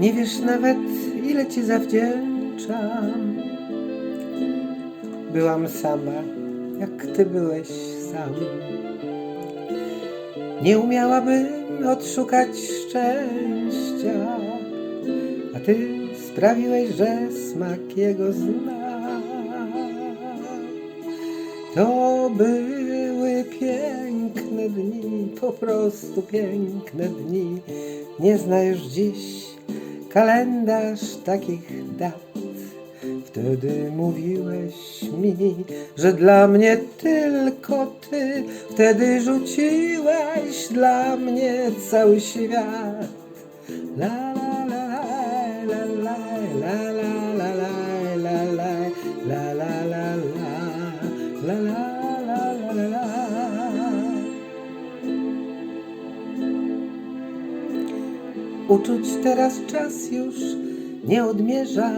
Nie wiesz nawet, ile ci zawdzięczam. Byłam sama, jak ty byłeś sam. Nie umiałabym odszukać szczęścia, a ty sprawiłeś, że smak jego znam. To były piękne dni, po prostu piękne dni. Nie znajesz dziś kalendarz takich dat. Wtedy mówiłeś mi, że dla mnie tylko ty. Wtedy rzuciłeś dla mnie cały świat. La Uczuć teraz czas już nie odmierza.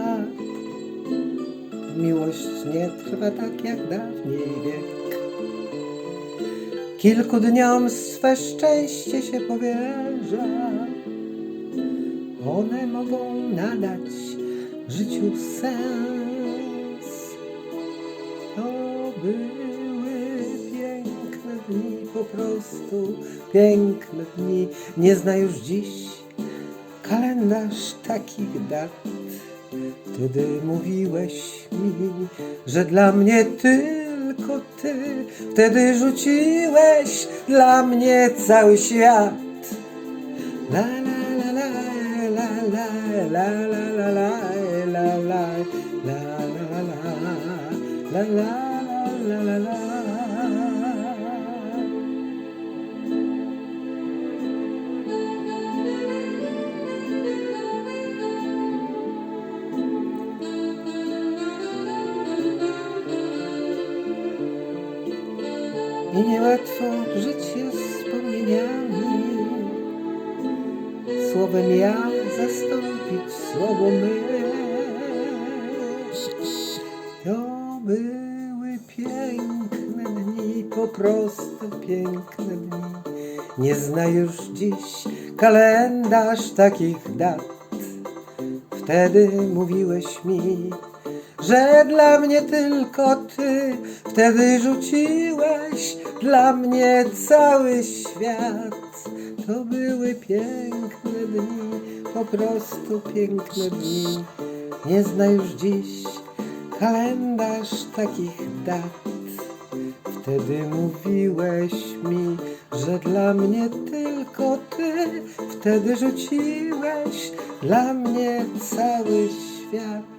Miłość nie trwa tak jak dawniej wiek. Kilku dniom swe szczęście się powierza. One mogą nadać życiu sens. To były piękne dni, po prostu piękne dni. Nie zna już dziś kalendarz takich dat. Wtedy mówiłeś mi, że dla mnie tylko ty. Wtedy rzuciłeś dla mnie cały świat. La la la la la la la la la la la la la la la la la la la I niełatwo żyć jest wspomnieniami. Słowem ja zastąpić słowo my. To były piękne dni, po prostu piękne dni. Nie zna już dziś kalendarz takich dat. Wtedy mówiłeś mi, że dla mnie tylko ty. Wtedy rzuciłeś dla mnie cały świat. To były piękne dni, po prostu piękne dni. Nie zna już dziś kalendarz takich dat. Wtedy mówiłeś mi, że dla mnie tylko ty. Wtedy rzuciłeś dla mnie cały świat.